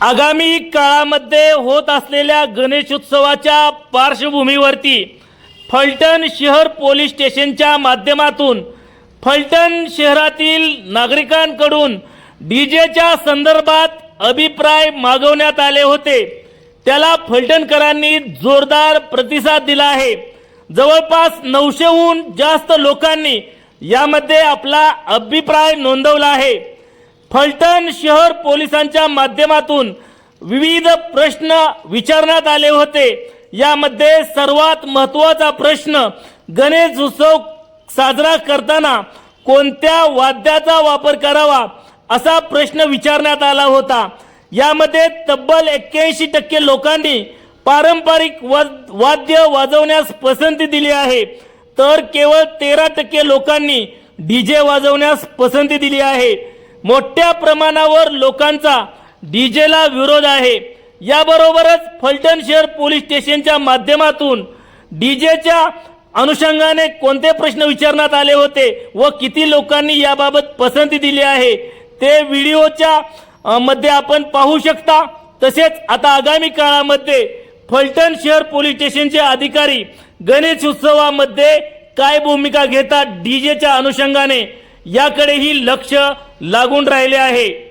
आगामी काळामध्ये होत असलेल्या गणेशोत्सवाच्या पार्श्वभूमीवरती फलटण शहर पोलीस स्टेशनच्या माध्यमातून फलटण शहरातील नागरिकांकडून डी जेच्या संदर्भात अभिप्राय मागवण्यात आले होते. त्याला फलटणकरांनी जोरदार प्रतिसाद दिला आहे. जवळपास नऊशेहून जास्त लोकांनी यामध्ये आपला अभिप्राय नोंदवला आहे. फलटण शहर पोलिसांच्या माध्यमातून विविध प्रश्न विचारण्यात आले होते. यामध्ये सर्वात महत्त्वाचा प्रश्न गणेश उत्सव साजरा करताना कोणत्या वाद्याचा वापर करावा असा प्रश्न विचारण्यात आला होता. यामध्ये तब्बल एक्क्याऐंशी टक्के लोकांनी पारंपरिक वाद- वाद्य वाजवण्यास पसंती दिली आहे. तर केवळ तेरा टक्के लोकांनी डीजे वाजवण्यास पसंती दिली आहे. मोठ्या प्रमाणावर लोकांचा डीजेला विरोध आहे. याबरोबरच फलटण शहर पोलीस स्टेशनच्या माध्यमातून डीजेच्या अनुषंगाने कोणते प्रश्न विचारण्यात आले होते व किती लोकांनी याबाबत पसंती दिली आहे ते व्हिडिओच्या मध्ये आपण पाहू शकता. तसेच आता आगामी काळामध्ये फलटण शहर पोलीस स्टेशनचे अधिकारी गणेश उत्सवामध्ये काय भूमिका घेतात डीजेच्या अनुषंगाने याकडेही लक्ष लागून राहिले आहे.